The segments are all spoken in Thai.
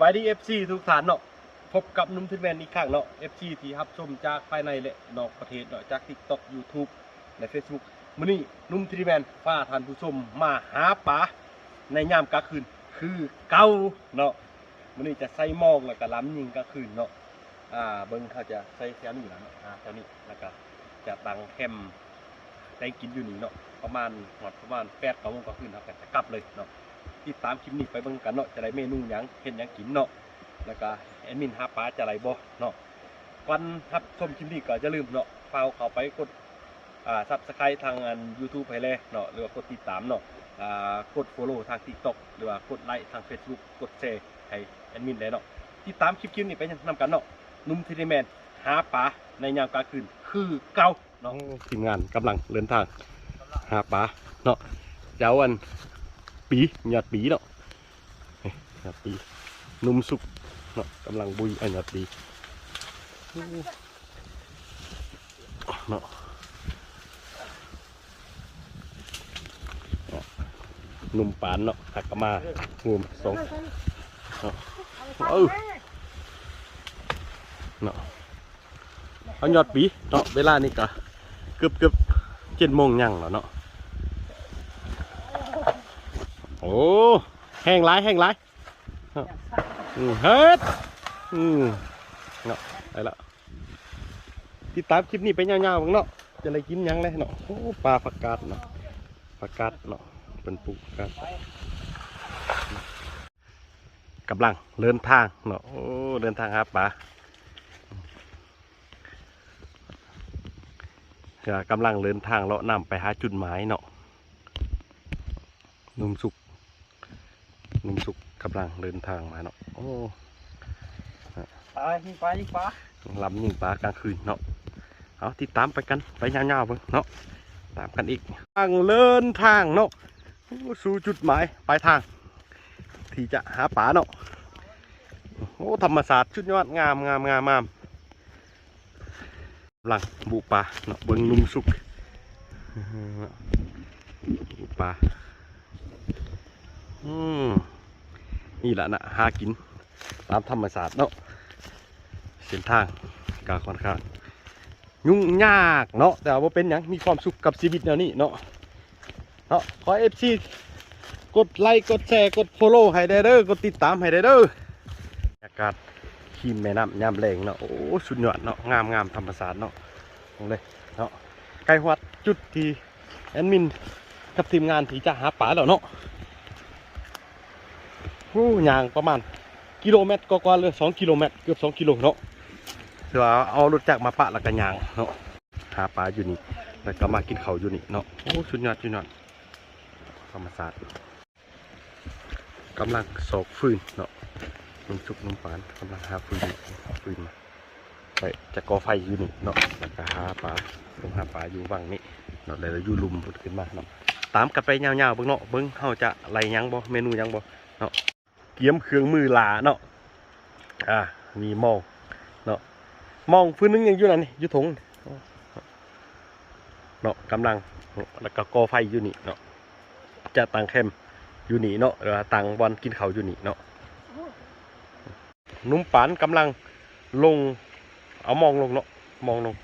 บายดี FC ทุกท่านเนาะพบกับนุ่มทินแมนอีกครั้งเนาะ FC ที่รับชมจากภายในและนอกประเทศเนาะจาก TikTok YouTube และ Facebook มื้อนี้นุ่มทินแมนพาท่านผู้ชมมาหาปลาในยามกลางคืนคือเก่าเนาะมื้อนี้จะใส่หมองแล้วก็ล้ำยิงกลางคืนเนาะอ่าเบิ่งเขาจะใส่แถวนี้ล่ะเนาะอ่าแถวนี้แล้วก็จะตังแคมได้กินอยู่นี่เนาะประมาณหอดประมาณ8 9โมงกลางคืนครับก็จะกลับเลยเนาะ ติดตามคลิปนี้ไปเบิ่งกันเนาะจะได้เมนูหยังเห็นหยังกินเนาะแล้วก็แอดมินหาปลาจะไรบ่เนาะก่อนรับชมคลิปนี้ก็อย่าลืมเนาะฝากเข้าไปกดอ่า Subscribe ทางอัน YouTube ให้เลยเนาะหรือว่ากดติดตามเนาะอ่ากด Follow ทาง TikTok หรือว่ากดไลค์ทาง Facebook กดแชร์ให้แอดมินเลยเนาะติดตามคลิปคลิปนี้ไปนำกันเนาะนุ่มทีนีแมนหาปลาในยามกลางคืนคือเก่าเนาะทีมงานกำลังเดินทางหาปลาเนาะเจ้าอัน ปีหยอดปีเนาะเฮ้ยหยอดปีนุ่มสุกเนาะกำลังบุยอันหยอดปีเนาะเนาะนุ่มปานเนาะหักกะมางุมสองเนาะเออเนาะเอาหยอดปีเนาะเวลานี่ก็เกือบเกือบเจ็ดโมงยังแล้วเนาะ โอ้แห้งไรแห้งไรอืมเฮ็ดอืมเนาะไปละติดตามคลิปนี้ไปยาวๆบ้างเนาะจะอะได้กินยังเลยเนาะโอ้ปลาผักกาดเนาะผักกาดเนาะเป็นปลูกผักกาดกำลังเดินทางเนาะโอ้เดินทางหาปลาก็กำลังเดินทางเลาะน้ำไปหาจุดหมายเนาะนุ่มสุก นุ่มสุกกำลังเดินทางมาเนาะโอ้ปลายิงปลายิงปลาลำยิงปลากลางคืนเนาะเอาติดตามไปกันไปยาวๆเพิ่งเนาะตามกันอีกทางเดินทางเนาะโอ้สู่จุดหมายปลายทาง ที่จะหาปลาเนาะโอ้ธรรมศาสตร์ชุดยอดงามงามงามงามกำลังบุปลาเนาะเบิ้งนุ่มสุกบุปลา อืมนี่แหละนะหากินตามธรรมศาสตร์เนาะเส้นทางกาค่อนข้างยุ่งยากเนาะแต่ว่าเป็นหยังมีความสุขกับชีวิตแนวนี้เนาะเนาะขอเอฟซีกดไลค์กดแชร์กดโฟโล่ให้ได้เด้อกดติดตามให้ได้เด้อรรยากาศขีมแม่น้ำยามแรงเนาะโอ้สุดยอดเนาะงามงามธรรมศาสตร์เนาะลงเลยเนาะใกล้วัดจุดที่แอดมินกับทีมงานที่จะหาปลาแล้วเนาะ หูยางประมาณกิโลเมตรกว่าๆเลยสองกิโลเมตรเกือบสองกิโลเนาะเดี๋ยวเอารถจักรมาปะแล้วก็ยางเนาะหาปลาอยู่นี่แล้วก็มากินเขาอยู่นี่เนาะโอ้ชุดยอดชุดยอดธรรมศาสตร์กำลังสอกฟืนเนาะนุ่มชุกนุ่มปานกำลังหาฟืนฟืนมาไปจะก่อไฟอยู่นี่เนาะแล้วก็หาปลาลงหาปลาอยู่วังนี้เนาะแล้วอยู่ลุมพุดขึ้นมาเนาะตามกันไปยาวๆเบิ่งเนาะเบิ่งเขาจะไรยังบ่เมนูยังบ่เนาะ กียมเครื่องมือหลาเนาะอ่ามีมองเนาะมองพื้นนึงยังอยู่นั่นนี่อยู่ถงเนาะกำลังแล้วก็กอไฟอยู่นี่เนาะจะตั้งแคมอยู่นี่เนาะหรือว่าตั้งบอลกินเขาอยู่นี่เนาะนุ่มปานกำลังลงเอามองลงเนาะมองลง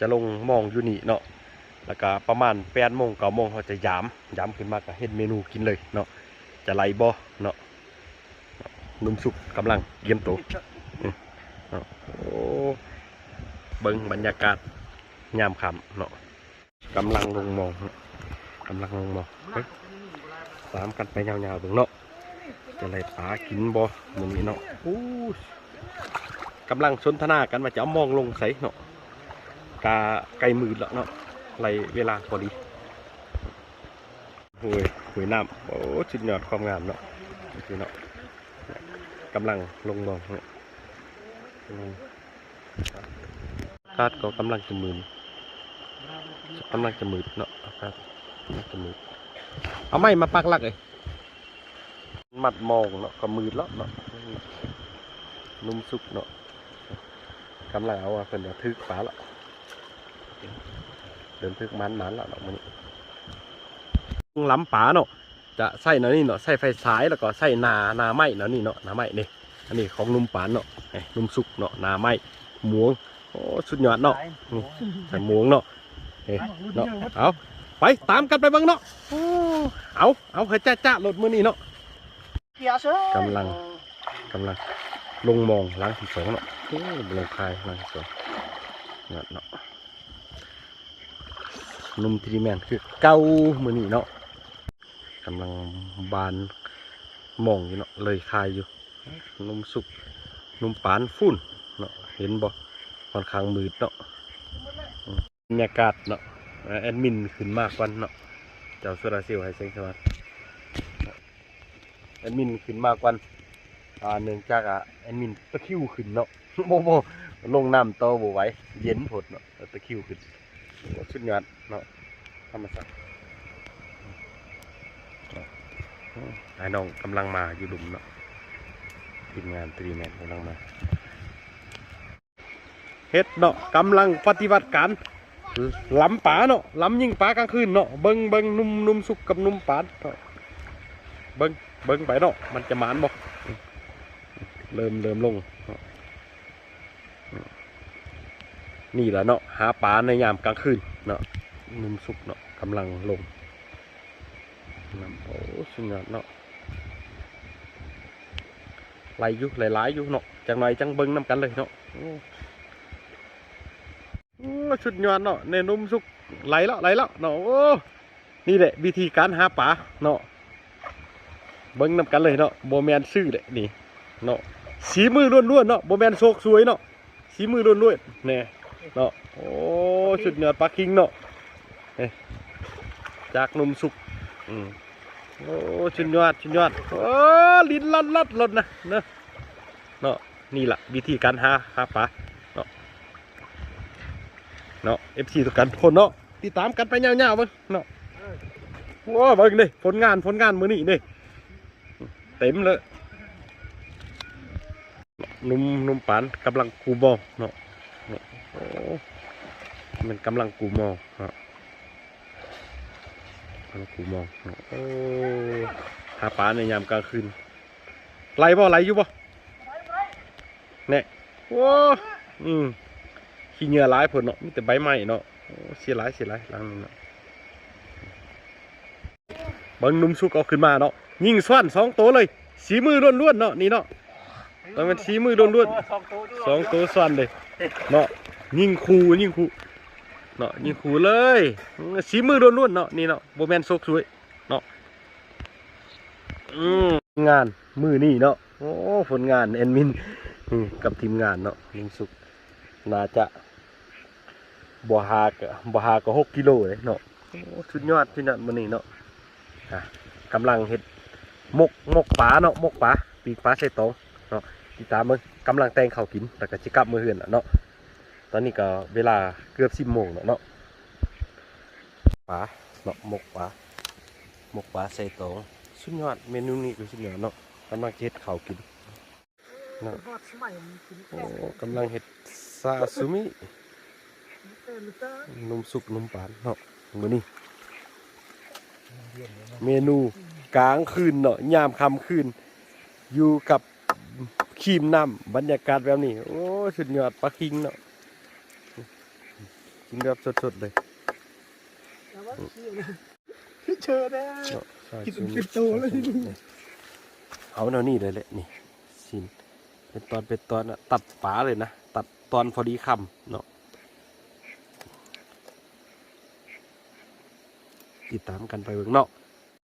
จะลงมองอยู่นี่เนาะแล้วก็ประมาณแปดโมงเก้าโมงเขาจะยามยามขึ้นมาก็เห็นเมนูกินเลยเนาะจะไล่บ่เนาะ นุ่มสุกกำลังเยี่ยมโตวเอาโอ้เบิ้งบรรยากาศยามค่ำเนาะกำลังลงมองเนาะกำลังลงมองเฮ้ยตามกันไปยาวๆเบิ่งเนาะจะไล่ปลากินบ่มื้อนี้เนาะโอ้กำลังสนทนากันว่าจะเอามองลงใส่เนาะกาไกลมือแล้วเนาะไล่เวลาพอดีโอ้ยหวยน้ำโอ้ชุดยอดความงามเนาะนี่เนาะ กำลังลงมองเนี่ยลงอากาศก็กำลังจะมืนกำลังจะมืดเนาะอากาศกำลังจะมืดเอาไม้มาปักหลักเลยมัดมองเนาะก็มืดแล้วเนาะนุ่มสุกเนาะกำลังเอาอะเป็นเดี๋ยวทึกปลาละเดินทึกมันมันละเนาะมันล้ำปลาเนาะ จะใส่เนาะนี่เนาะใส่ไฟฉายแล้วก็ใส่นานาไม้เนาะนี่เนาะนาไม้นี่นนี้ของหนุ่มปานเนาะไอ้หนุ่มสุกเนาะหนาไม้หมวงโอ้สุดยอดเนาะใส่หมวงเนาะเอ้เนาะเอาไปตามกันไปเบ้างเนาะโอ้เอาเอาเฮ้ยจ้าจ้ารถมือนี่เนาะเกียร์เชื่อกำลังกำลังลงมองหล้างที่สองเนาะโอ้ลงคายหล้างที่สองเนาะเนาะนุ่มทรีแมนคือเก้ามือนี่เนาะ กำลังบานมองอยู่เนาะเลยคายอยู่นุ่มสุกนุ่มปานฟุ้นเนาะเห็นบ่ค่อนข้างมืดเนาะบรรยากาศเนาะแอดมินขึ้นมากกว่าเนาะเจ้าโซลาเซลล์ให้แสงสว่างแอดมินขึ้นมากกว่าอ่าเนื่องจากอะแอดมินตะคิวขึ้นเนาะโบโบลงน้ำโตบ่ไหวเย็นผดเนาะตะคิวขึ้นชุดยอดเนาะธรรมศาสตร์เนาะอืม ไอ้น้องกำลังมาอยู่หลุมเนาะทีมงานตรีแมนกำลังมาเฮ็ดเนาะกำลังปฏิบัติการล้ำป่าเนาะล้ำยิงป่ากลางคืนเนาะเบิ่งเบิ่งนุ่มนุ่มสุกกับนุ่มปานเนาะเบิ่งเบิ่งไปเนาะมันจะหมานบ่เริ่มเริ่มลงนี่แหละเนาะหาปลาในยามกลางคืนเนาะนุ่มสุกเนาะกำลังลง น้ำโอ้สุดยอดเนาะไหลอยู่หลายๆอยู่เนาะจังหน่อยจังเบิ้งน้ำกันเลยเนาะโอ้โอ้สุดยอดเนาะในนุ่มสุกไหลแล้วไหลแล้วเนาะโอ้นี่แหละวิธีการหาปลาเนาะเบิ้งน้ำกันเลยเนาะโบแมนซื่อเลยนี่เนาะสีมือล้วนๆเนาะโบแมนโชคสวยเนาะสีมือล้วนๆเนี่ยเนาะโอ้สุดยอดปลาคิงเนาะจากหนุ่มสุกอืม โอ้สุดยอดสุดยอดโอ้ลิ้นลัดลัดลดนะเนาะเนาะนี่แหละวิธีการหาหาปลาเนาะเนาะเอฟซีทุกกันคนเนาะติดตามกันไปยาวๆเบ้งเนาะโอ้เบิ่งดิผลงานผลงานมือนี่เนี่เต็มเลยนุ่มนุ่มปานกำลังกูมอเนาะเนาะโอ้มันกำลังกูมอเนาะ กูมองโอ้หาปลาในยามกลางคืนไหลบ่ไหลอยู่บ่เนี่ยโอ้อืมขี้เหงื่อหลายผลเนาะมีแต่ใบไม้เนาะเสียหลายเสียหลายหลังนึงเนาะบังนุ่มสุกเอาขึ้นมาเนาะยิงซ้อนสองตัวเลยสีมือล้วนๆเนาะนี่เนาะต้องเป็นสีมือล้วนสองตัวๆสองตัวซ้นเลยเนาะยิงคูยิงคู เนาะยิงคูเลยสีมือล้วนๆเนาะนี่เนาะโบแมนโซกสวยเนาะงานมือนี่เนาะโอ้ผลงานแอนมินกับทีมงานเนาะลุงสุกน่าจะบัวหากบัวหากหกกิโลเลยเนาะโอ้สุดยอดสุดยอดมือนี่เนาะกำลังเห็ดมกมกปลาเนาะมกปลาปีกปลาใส่ตองเนาะติดตามมึงกำลังแต่งข้าวกินแต่ก็จิกลับมือเหือนเนาะ ตอนนี้ก็เวลาเกือบสิบโมงแล้วเนาะปลาเนาะหมกปลาหมกปลาใส่ตองสุดยอดเมนูนี้คือสุดยอดเนาะกำลังเฮ็ดข้าวกินเนาะฮอดสมัยมันกินโอ้กำลังเฮ็ดซาซูมินมสุกนมปานเนาะมื้อนี้เมนูกลางคืนเนาะยามค่ำคืน อยู่กับครีมน้ำบรรยากาศแบบนี้ โอ้สุดยอดปลาคิงเนาะ กินแบบสดๆเลยเจอแน่เนาะซอยกินซูมิเป็นสิบตัวเลยเอาแนวนี้เลยแหละนี่สินเป็นตอนเป็นตอนอะตัดป๋าเลยนะ ตัดตอนพอดีคำเนาะติดตามกันไปเบิ่งเนาะ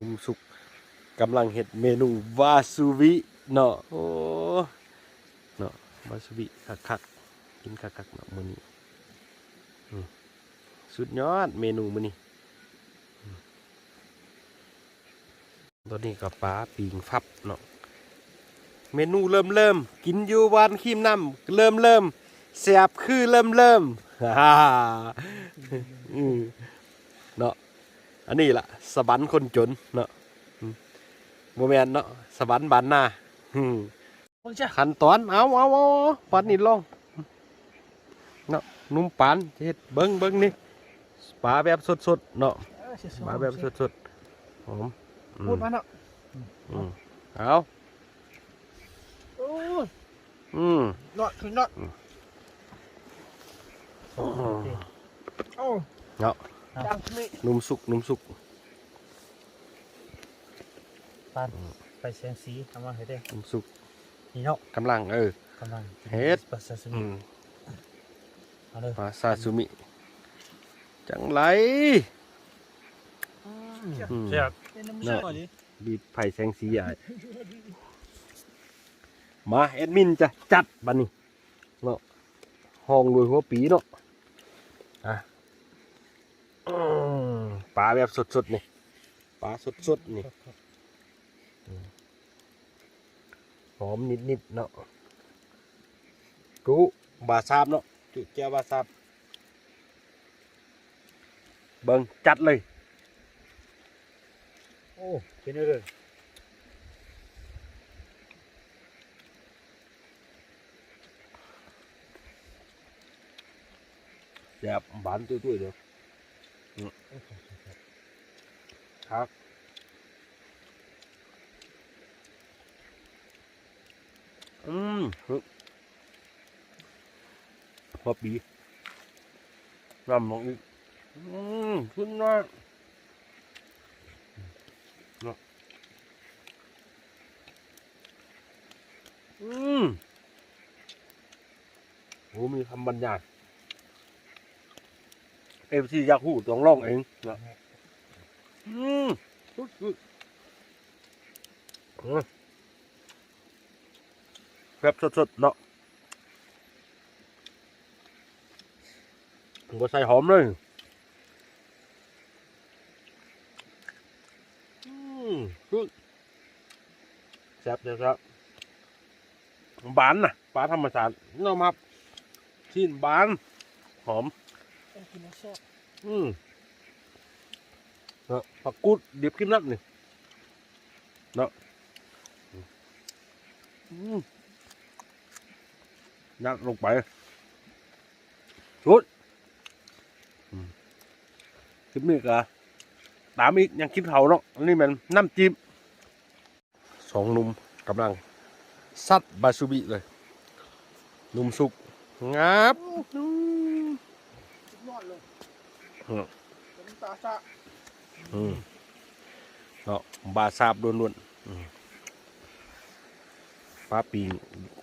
มุมสุกกำลังเห็ดเมนูวาซูวิเนาะโอ้เนาะวาซูวิคักคักๆกินคักคักๆเนาะมื้อนี้อืม สุดยอดเมนูมื้อนี้อืมตัวนี้ก็ปลาปิงฟับเนาะเมนูเริ่มเริ่มกินอยู่วันครีมน้ำเริ่มเริ่มแสบคือเริ่มเริ่มฮ่าอืมเนาะอันนี้ล่ะสบันคนจนเนาะอืมโมแมนเนาะสบันบานหน้าอืมมึงจ้ะขั้นตอนเอาเอาเอาเอาปันนี่ลองเนาะนุ่มปานเฮ็ดเบิ้งเบิ้งนี่ ปลาแบบสดๆเนาะปลาแบบสดๆหอมอืพูดมมาเนาะอืมเอาโอ้อืมน็อตคือน็อตอืมโอ้เนาะดังนี่นุ่มสุกนุ่มสุกปันไปเชียงสีทำมาให้ได้นุ่มสุกนี่เนาะกำลังเออกำลังกินเฮ็ดปลาซาซิอืมิมเอาเลยปลาซาซูมิ จังไรอืมเสียบเป็นน้ำเนาะเชื่อดิบีบไผ่แสงสีใหญ่มาแอดมินจะจัดบันนี้เนาะห้องรวยหัวปีเนาะอะอืมปลาแบบสดๆนี่ปลาสดๆนี่หอมนิดๆเนาะกูบาซาบเนาะจุเจ้าบาซาบ เบิ่งจัดเลย โอ้เป็นเลยแบบบานตุ้ยๆเดี๋ยวครับอืมฮึพอปีน้ำลงอีก อืมขึ้นมาเนาะอืมโอ้มีคำบรรยายเอฟซียาคูต้องร้องเองนะอืมสุดสุดอืมแบบสดๆเนาะผมก็ใส่หอมเลยอื มสุดแซ่บเลยครับบานนะปลาธรรมชาติเนาะมาครับชิ้นบาน หอมต้องกินน้ำเชื่ออืมเนาะผักกูดดิบกินนักนี่เนาะอืมยัดลงไปชุดอืมคลิปนี้ก็ตามอีกยังคิดเขาเนาะอันนี้มันน้ำจิ้ม สองหนุ่มกำลังซัดบาซูบิเลยหนุ่มสุกงับอืมสุดยอดเลยอืมเป็นตาซะอืมเนาะบาซาบล้วนๆอืมปลาปีง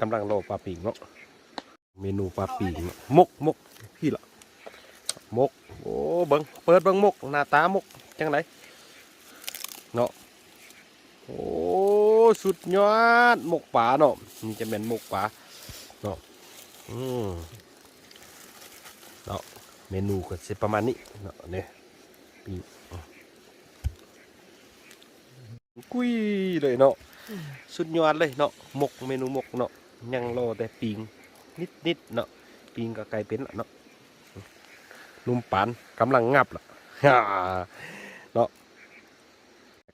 กำลังรอปลาปีงเนาะเมนูปลาปีงเนาะมกมกพี่ละมกโอ้เบิงเปิดเบิงมกหน้าตามกจังไรเนาะโอ้ สุดยอดหมกป่าเนาะนี่จะเป็นหมกป่าเนาะอืมเนาะเมนูก็สิประมาณนี้เนาะเนี่ยกุยเลยเนาะสุดยอดเลยเนาะหมกเมนูหมกเนาะยังรอแต่ปิงนิดนิดๆเนาะปิงก็ไกลเป็นละเนาะนุ่มปานกำลังงับละฮ่าเนาะ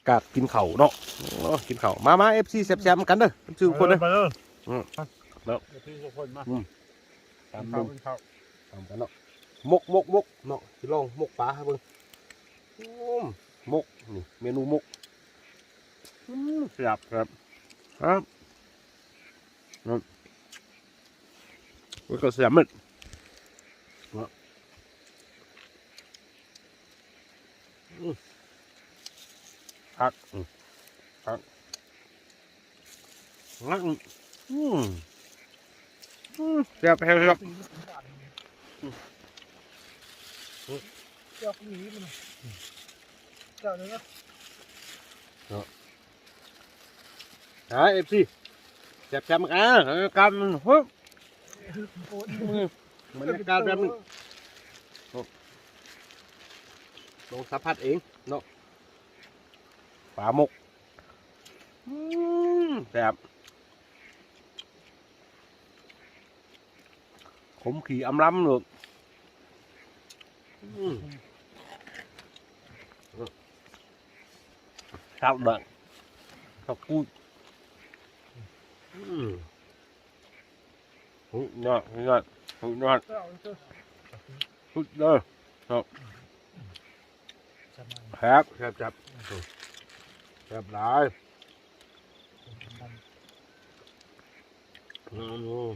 กาศกินเข่าวเนาะเนาะกินเข่าวมามาเอฟซีแซ่บๆกันเด้อชื่อคนเด้อไปเลยอืมเดี๋ยวพี่ทุกคนมาตามเข้านุ่มเข้าตามกันเนาะมกมกมกเนาะสิลองมกปลาให้เบิ่งอืมมกนี่เมนูมกอืมแซ่บครับครับครับแล้วก็แซ่บมันเนาะอืม พักอืมพักพักอืมอืมอืมแซ่บแซ่บแซ่บปีนี้เป็นบาทเจ้าหนีมันเจ้าเนื้อหาเอฟซีแซ่บๆมากอะเออกำมันฮึบโอ้ยบรรยากาศแบบนี้ลงสัมผัสเองเนาะ ปลาหมกอืมแซ่บขมขี่อำล้ำเลยอืมข้าวดังข้าวกุ้ยอืมหุ่นยอดหุ่นยอดหุ่นยอดเจ้าเจ้าสุดเลยจะมาครับครับครับ ครับหลายอืม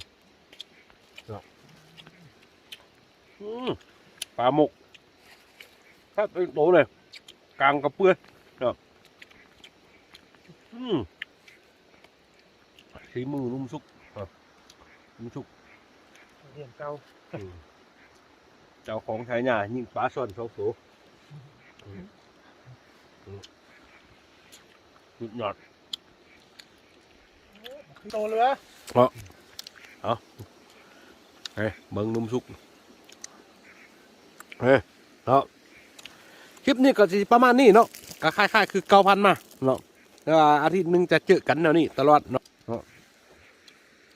อืมปลาหมกถ้าเป็นโตเลยกลางกระเปื้อนครับอืมสีมือนุ่มสุกครับนุ่มสุกเรียนเก่าอืมเจ้าของชายหญ้ายิ่งปลาซ่อนสองตัวอืมอืม สุดยอดโตเลยวะเฮ้ยเบิ่งนุ่มสุกเฮ้ยเนาะคลิปนี้ก็สิประมาณนี้เนาะก็คล้ายๆคือเก้าพันมาเนาะแต่ว่าอาทิตย์หนึงจะเจอกันแนวนี้ตลอดเนาะเนาะ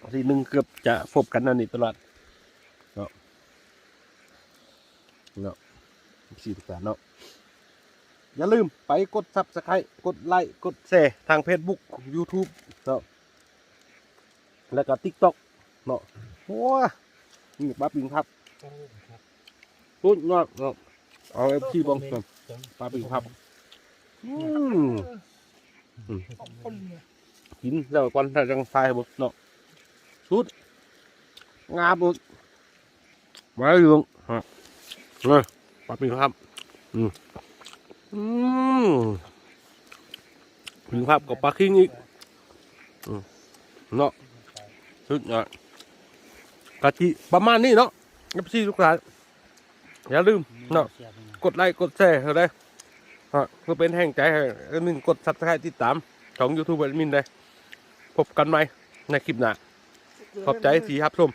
อาทิตย์หนึงเกือบจะพบกันแนวนี้ตลอดเนาะเนาะสี่ทุกการเนาะ อย่าลืมไปกดซับสไครต์กดไลค์กดแชร์ทาง Facebook YouTube เนาะแล้วก็ TikTok เนาะโอ้ยนี่ป้าปิงครับครับพูดงอกเนาะเอาเอฟซีบองก่อนป้าปิงครับอืมขอบคนเนี่ยกินแล้วก่อนถ้าจังไฟบดเนาะสุดงามบดไว้เรื่องฮะเลยป้าปิงครับอืม อืมปิงครับกับปลาคิงอีกเนาะสุดยอดกะทิประมาณนี้เนาะเอฟซีทุกท่านอย่าลืมเนาะกดไลค์กดแชร์เขาได้ฮะเพื่อเป็นแห่งใจให้แอดมินกดซับสไครต์ติดตามช่องยูทูบแอดมินได้พบกันใหม่ในคลิปหน้าขอบใจสีครับชม